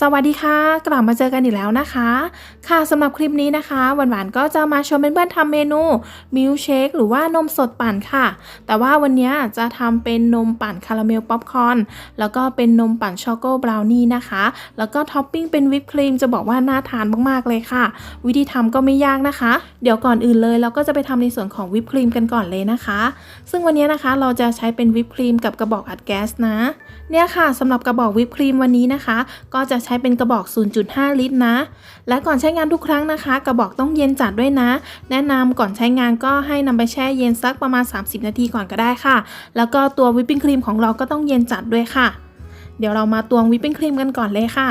สวัสดีค่ะ กลับมาเจอกันอีกแล้วนะคะ ค่ะสำหรับคลิปนี้นะคะหวานๆก็จะมาชวนเพื่อนๆทำเมนูมิลเชคหรือว่านมสดปั่นค่ะ แต่ว่าวันนี้จะทำเป็นนมปั่นคาราเมลป๊อปคอร์นแล้วก็เป็นนมปั่นช็อกโกบราวนี่นะคะ แล้วก็ท็อปปิ้งเป็นวิปครีมจะบอกว่าน่าทานมากๆเลยค่ะ วิธีทำก็ไม่ยากนะคะ เดี๋ยวก่อนอื่นเลยเราก็จะไปทำในส่วนของวิปครีมกันก่อนเลยนะคะ ซึ่งวันนี้นะคะเราจะใช้เป็นวิปครีมกับกระบอกอัดแก๊สนะ เนี่ยค่ะสำหรับกระบอกวิปครีมวันนี้นะคะ ก็จะใช้เป็นกระบอก 0.5 ลิตรนะ และก่อนใช้งานทุกครั้งนะคะ กระบอกต้องเย็นจัดด้วยนะ แนะนำก่อนใช้งานก็ให้นำไปแช่เย็นสักประมาณ 30 นาทีก่อนก็ได้ค่ะ แล้วก็ตัววิปปิ้งครีมของเราก็ต้องเย็นจัดด้วยค่ะ เดี๋ยวเรามาตวงวิปปิ้งครีมกันก่อนเลยค่ะ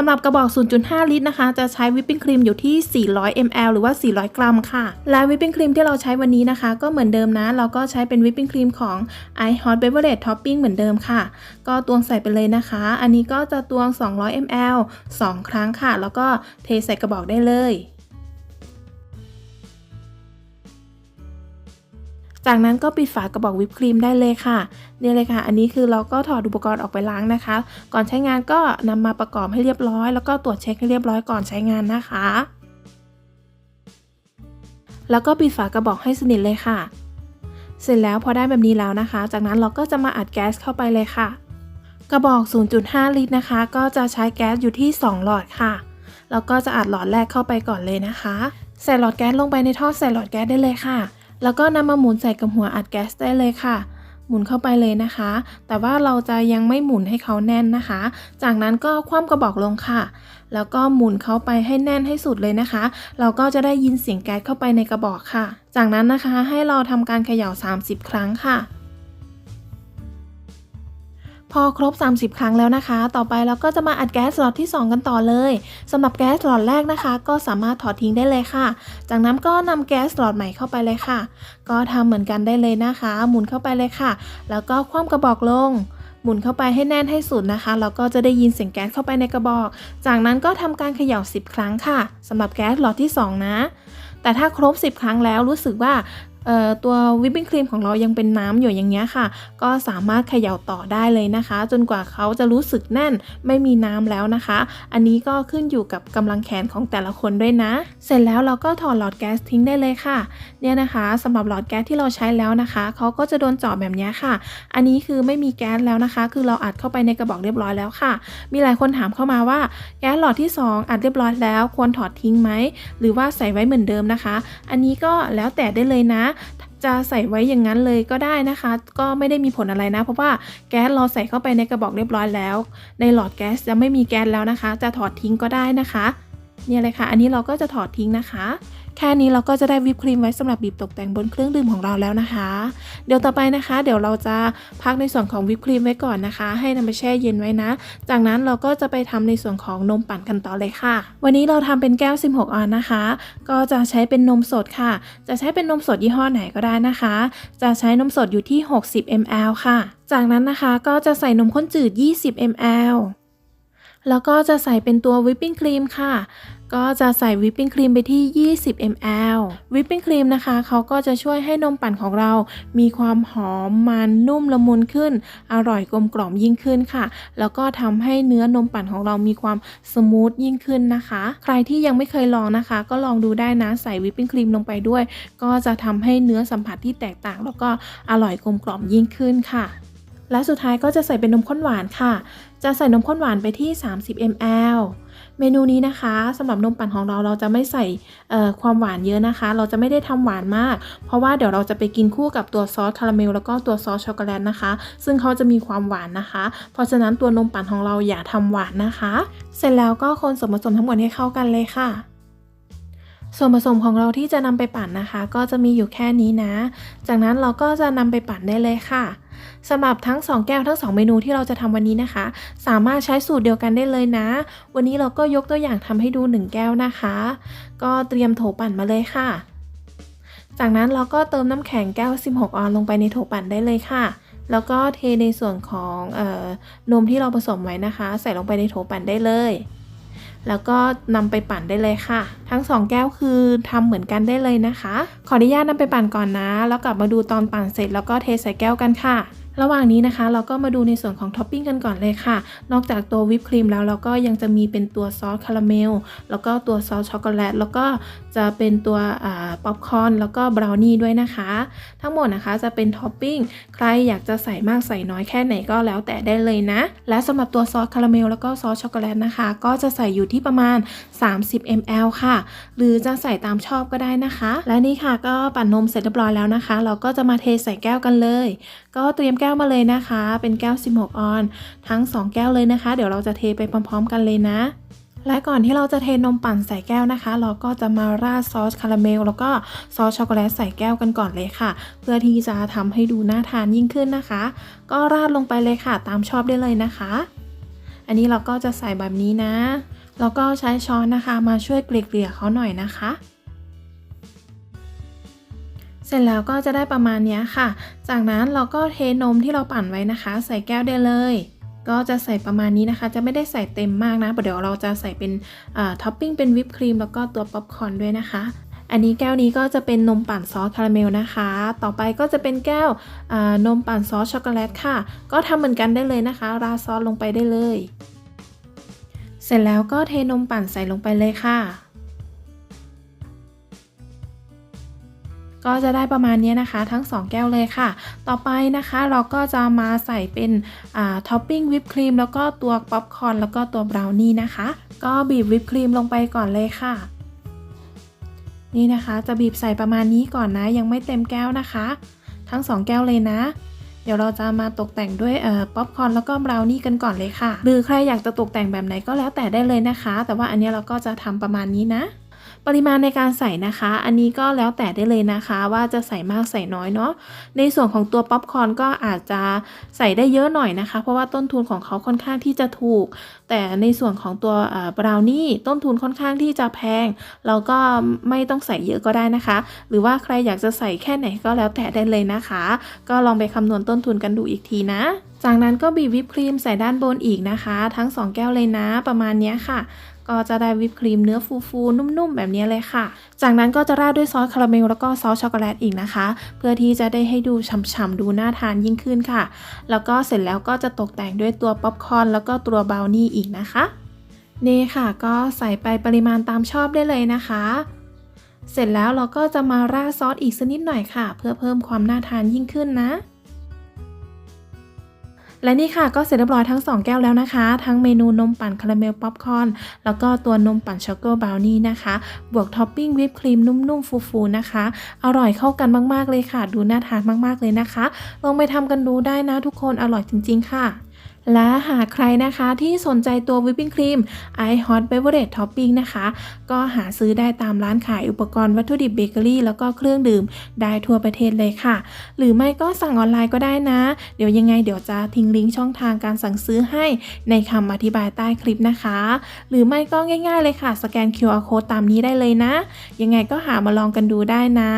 สำหรับกระบอก 0.5 ลิตรนะคะ จะใช้วิปปิ้งครีมอยู่ที่ 400 ml หรือว่า 400 กรัมค่ะ และวิปปิ้งครีมที่เราใช้วันนี้นะคะ ก็เหมือนเดิมนะ เราก็ใช้เป็นวิปปิ้งครีมของ i hot beverage topping เหมือนเดิมค่ะ ก็ตวงใส่ไปเลยนะคะ อันนี้ก็จะตวง 200 ml 2 ครั้งค่ะ แล้วก็เทใส่กระบอกได้เลย จากนั้นก็ปิดฝากระบอกวิปครีมได้เลยค่ะนี่เลยค่ะ อันนี้คือเราก็ถอดอุปกรณ์ออกไปล้างนะคะ ก่อนใช้งานก็นำมาประกอบให้เรียบร้อย แล้วก็ตรวจเช็คให้เรียบร้อยก่อนใช้งานนะคะ แล้วก็ปิดฝากระบอกให้สนิทเลยค่ะ เสร็จแล้วพอได้แบบนี้แล้วนะคะ จากนั้นเราก็จะมาอัดแก๊สเข้าไปเลยค่ะ กระบอก 0.5 ลิตรนะคะ ก็จะใช้แก๊สอยู่ที่ 2 หลอดค่ะแล้วก็จะอัดหลอดแรกเข้าไปก่อนเลยนะคะ ใส่หลอดแก๊สลงไปในท่อใส่หลอดแก๊สได้เลยค่ะ แล้วก็นำมาหมุนใส่กับหัวอัดแก๊สได้เลยค่ะ หมุนเข้าไปเลยนะคะ แต่ว่าเราจะยังไม่หมุนให้เขาแน่นนะคะ จากนั้นก็คว่ำกระบอกลงค่ะ แล้วก็หมุนเขาไปให้แน่นให้สุดเลยนะคะ เราก็จะได้ยินเสียงแก๊สเข้าไปในกระบอกค่ะ จากนั้นนะคะให้เราทำการเขย่า 30 ครั้งค่ะ พอครบ 30 ครั้งแล้วนะคะ ต่อไปเราก็จะมาอัดแก๊สหลอดที่ 2 กันต่อเลยสำหรับแก๊สหลอดแรกนะคะ ก็สามารถถอดทิ้งได้เลยค่ะ จากนั้นก็นำแก๊สหลอดใหม่เข้าไปเลยค่ะ ก็ทำเหมือนกันได้เลยนะคะ หมุนเข้าไปเลยค่ะ แล้วก็คว่ำกระบอกลง หมุนเข้าไปให้แน่นให้สุดนะคะแล้วก็จะได้ยินเสียงแก๊สเข้าไปในกระบอก จากนั้นก็ทำการเขย่า 10 ครั้งค่ะสำหรับแก๊สหลอดที่ 2 นะแต่ถ้าครบ 10 ครั้งแล้วรู้สึกว่า ตัววิปปิ้งครีมของเรายังเป็นน้ำอยู่อย่างเงี้ยค่ะ ก็สามารถเขย่าต่อได้เลยนะคะ จนกว่าเขาจะรู้สึกแน่นไม่มีน้ำแล้วนะคะ อันนี้ก็ขึ้นอยู่กับกำลังแขนของแต่ละคนด้วยนะ เสร็จแล้วเราก็ถอดหลอดแก๊สทิ้งได้เลยค่ะเนี่ยนะคะสำหรับหลอดแก๊สที่เราใช้แล้วนะคะเขาก็จะโดนเจาะแบบนี้ค่ะ อันนี้คือไม่มีแก๊สแล้วนะคะ คือเราอัดเข้าไปในกระบอกเรียบร้อยแล้วค่ะ มีหลายคนถามเข้ามาว่าแก๊สหลอดที่ 2 อัดเรียบร้อยแล้วควรถอดทิ้งไหมหรือว่าใส่ไว้เหมือนเดิมนะคะ อันนี้ก็แล้วแต่ได้เลยนะจะใส่ไว้อย่างนั้นเลยก็ได้นะคะ ก็ไม่ได้มีผลอะไรนะ เพราะว่าแก๊สเราใส่เข้าไปในกระบอกเรียบร้อยแล้ว ในหลอดแก๊สจะไม่มีแก๊สแล้วนะคะ จะถอดทิ้งก็ได้นะคะ เนี่ยเลยค่ะ อันนี้เราก็จะถอดทิ้งนะคะ แค่นี้เราก็จะได้วิปครีมไว้สำหรับบีบตกแต่งบนเครื่องดื่มของเราแล้วนะคะ เดี๋ยวต่อไปนะคะ เดี๋ยวเราจะพักในส่วนของวิปครีมไว้ก่อนนะคะ ให้นำไปแช่เย็นไว้นะ จากนั้นเราก็จะไปทำในส่วนของนมปั่นกันต่อเลยค่ะ วันนี้เราทำเป็นแก้ว 16 ออนนะคะ ก็จะใช้เป็นนมสดค่ะ จะใช้เป็นนมสดยี่ห้อไหนก็ได้นะคะ จะใช้นมสดอยู่ที่ 60 ml ค่ะ จากนั้นนะคะก็จะใส่นมข้นจืด 20 ml แล้วก็จะใส่เป็นตัววิปปิ้งครีมค่ะ ก็จะใส่วิปปิ้งครีมไปที่ 20 ml วิปปิ้งครีมนะคะเขาก็จะช่วยให้นมปั่นของเรา มีความหอมมันนุ่มละมุนขึ้น อร่อยกลมกล่อมยิ่งขึ้นค่ะ แล้วก็ทำให้เนื้อนมปั่นของเรามีความสมูทยิ่งขึ้นนะคะ ใครที่ยังไม่เคยลองนะคะ ก็ลองดูได้นะใส่วิปปิ้งครีมลงไปด้วย ก็จะทำให้เนื้อสัมผัสที่แตกต่าง แล้วก็อร่อยกลมกล่อมยิ่งขึ้นค่ะและสุดท้ายก็จะใส่เป็นนมข้นหวานค่ะ จะใส่นมข้นหวานไปที่ 30 ml เมนูนี้นะคะสำหรับนมปั่นของเราเราจะไม่ใส่ความหวานเยอะนะคะ เราจะไม่ได้ทำหวานมาก เพราะว่าเดี๋ยวเราจะไปกินคู่กับตัวซอสคาราเมลแล้วก็ตัวซอสช็อกโกแลตนะคะ ซึ่งเขาจะมีความหวานนะคะ เพราะฉะนั้นตัวนมปั่นของเราอย่าทำหวานนะคะ เสร็จแล้วก็คนส่วนผสมทั้งหมดให้เข้ากันเลยค่ะส่วนผสมของเราที่จะนำไปปั่นนะคะ ก็จะมีอยู่แค่นี้นะ จากนั้นเราก็จะนำไปปั่นได้เลยค่ะ สำหรับทั้ง 2 แก้วทั้ง 2 เมนูที่เราจะทำวันนี้นะคะ สามารถใช้สูตรเดียวกันได้เลยนะ วันนี้เราก็ยกตัวอย่างทำให้ดู 1 แก้วนะคะ ก็เตรียมโถปั่นมาเลยค่ะ จากนั้นเราก็เติมน้ำแข็งแก้ว 16 ออนลงไปในโถปั่นได้เลยค่ะ แล้วก็เทในส่วนของออนมที่เราผสมไว้นะคะ ใส่ลงไปในโถปั่นได้เลย แล้วก็นำไปปั่นได้เลยค่ะ ทั้ง 2 แก้วคือทำเหมือนกันได้เลยนะคะ ขออนุญาตนำไปปั่นก่อนนะ แล้วกลับมาดูตอนปั่นเสร็จแล้วก็เทใส่แก้วกันค่ะ ระหว่างนี้นะคะ เราก็มาดูในส่วนของท็อปปิ้งกันก่อนเลยค่ะ นอกจากตัววิปครีมแล้วเราก็ยังจะมีเป็นตัวซอสคาราเมล แล้วก็ตัวซอสช็อกโกแลต แล้วก็จะเป็นตัวป๊อปคอร์น แล้วก็บราวนี่ด้วยนะคะ ทั้งหมดนะคะจะเป็นท็อปปิ้ง ใครอยากจะใส่มากใส่น้อยแค่ไหนก็แล้วแต่ได้เลยนะ และสำหรับตัวซอสคาราเมลแล้วก็ซอสช็อกโกแลตนะคะ ก็จะใส่อยู่ที่ประมาณ 30 ml ค่ะ หรือจะใส่ตามชอบก็ได้นะคะ และนี่ค่ะก็ปั่นนมเสร็จเรียบร้อยแล้วนะคะ เราก็จะมาเทใส่แก้วกันเลย ก็เตรียมแก้วก้วมาเลยนะคะ เป็นแก้ว 16 ออน ทั้ง 2 แก้วเลยนะคะ เดี๋ยวเราจะเทไปพร้อม ๆ กันเลยนะ และก่อนที่เราจะเทนมปั่นใส่แก้วนะคะ เราก็จะมาราดซอสคาราเมลแล้วก็ซอสช็อกโกแลตใส่แก้วกันก่อนเลยค่ะ เพื่อที่จะทำให้ดูน่าทานยิ่งขึ้นนะคะ ก็ราดลงไปเลยค่ะ ตามชอบได้เลยนะคะ อันนี้เราก็จะใส่แบบนี้นะแล้วก็ใช้ช้อนนะคะมาช่วยเกลี่ยๆเขาหน่อยนะคะ เสร็จแล้วก็จะได้ประมาณนี้ค่ะ จากนั้นเราก็เทนมที่เราปั่นไว้นะคะ ใส่แก้วได้เลย ก็จะใส่ประมาณนี้นะคะ จะไม่ได้ใส่เต็มมากนะเดี๋ยวเราจะใส่เป็นท็อปปิ้งเป็นวิปครีมแล้วก็ตัวป๊อปคอร์นด้วยนะคะอันนี้แก้วนี้ก็จะเป็นนมปั่นซอสคาราเมลนะคะ ต่อไปก็จะเป็นแก้วนมปั่นซอสช็อกโกแลตค่ะ ก็ทำเหมือนกันได้เลยนะคะ ราซอสลงไปได้เลย เสร็จแล้วก็เทนมปั่นใส่ลงไปเลยค่ะ ก็จะได้ประมาณนี้นะคะ ทั้ง 2 แก้วเลยค่ะ ต่อไปนะคะเราก็จะมาใส่เป็นท็อปปิ้งวิปครีมแล้วก็ตัวป๊อปคอร์นแล้วก็ตัวบราวนี่นะคะ ก็บีบวิปครีมลงไปก่อนเลยค่ะ นี่นะคะจะบีบใส่ประมาณนี้ก่อนนะ ยังไม่เต็มแก้วนะคะ ทั้ง 2 แก้วเลยนะเดี๋ยวเราจะมาตกแต่งด้วยป๊อปคอร์นแล้วก็บราวนี่กันก่อนเลยค่ะ หรือใครอยากจะตกแต่งแบบไหนก็แล้วแต่ได้เลยนะคะ แต่ว่าอันนี้เราก็จะทำประมาณนี้นะ ปริมาณในการใส่นะคะ อันนี้ก็แล้วแต่ได้เลยนะคะ ว่าจะใส่มากใส่น้อยเนาะในส่วนของตัวป๊อปคอร์นก็อาจจะใส่ได้เยอะหน่อยนะคะ เพราะว่าต้นทุนของเขาค่อนข้างที่จะถูก แต่ในส่วนของตัวบราวนี่ต้นทุนค่อนข้างที่จะแพง เราก็ไม่ต้องใส่เยอะก็ได้นะคะ หรือว่าใครอยากจะใส่แค่ไหนก็แล้วแต่ได้เลยนะคะ ก็ลองไปคำนวณต้นทุนกันดูอีกทีนะจากนั้นก็บีบวิปครีมใส่ด้านบนอีกนะคะ ทั้ง 2 แก้วเลยนะประมาณนี้ค่ะ ก็จะได้วิปครีมเนื้อฟูๆนุ่มๆ แบบนี้เลยค่ะ จากนั้นก็จะราดด้วยซอสคาราเมลแล้วก็ซอสช็อกโกแลตอีกนะคะ เพื่อที่จะได้ให้ดูฉ่ำๆดูน่าทานยิ่งขึ้นค่ะ แล้วก็เสร็จแล้วก็จะตกแต่งด้วยตัวป๊อปคอร์นแล้วก็ตัวบราวนี่อีกนะคะนี่ค่ะก็ใส่ไปปริมาณตามชอบได้เลยนะคะ เสร็จแล้วเราก็จะมาราดซอสอีกสักนิดหน่อยค่ะ เพื่อเพิ่มความน่าทานยิ่งขึ้นนะ และนี่ค่ะก็เสร็จเรียบร้อยทั้ง 2 แก้วแล้วนะคะ ทั้งเมนูนมปั่นคาราเมลป๊อปคอร์นแล้วก็ตัวนมปั่นช็อกโกบราวนี่นะคะ บวกท็อปปิ้งวิปครีมนุ่มๆ ฟูๆนะคะ อร่อยเข้ากันมากๆเลยค่ะ ดูน่าทานมากๆเลยนะคะ ลองไปทำกันดูได้นะทุกคนอร่อยจริง ๆ ค่ะ และหากใครนะคะที่สนใจตัววิปปิ้งครีม i Hot Beverage Topping นะคะ ก็หาซื้อได้ตามร้านขายอุปกรณ์วัตถุดิบเบเกอรี่ แล้วก็เครื่องดื่มได้ทั่วประเทศเลยค่ะ หรือไม่ก็สั่งออนไลน์ก็ได้นะ เดี๋ยวยังไงเดี๋ยวจะทิ้งลิงก์ช่องทางการสั่งซื้อให้ในคำอธิบายใต้คลิปนะคะ หรือไม่ก็ง่ายๆเลยค่ะ สแกน QR code ตามนี้ได้เลยนะ ยังไงก็หามาลองกันดูได้นะ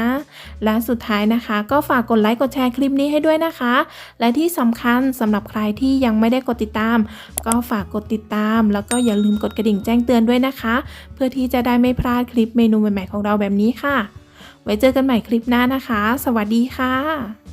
และสุดท้ายนะคะ ก็ฝากกดไลค์กดแชร์คลิปนี้ให้ด้วยนะคะ และที่สำคัญสำหรับใครที่ยังไม่ได้ได้กดติดตาม ก็ฝากกดติดตาม แล้วก็อย่าลืมกดกระดิ่งแจ้งเตือนด้วยนะคะ เพื่อที่จะได้ไม่พลาดคลิปเมนูใหม่ๆของเราแบบนี้ค่ะ ไว้เจอกันใหม่คลิปหน้านะคะ สวัสดีค่ะ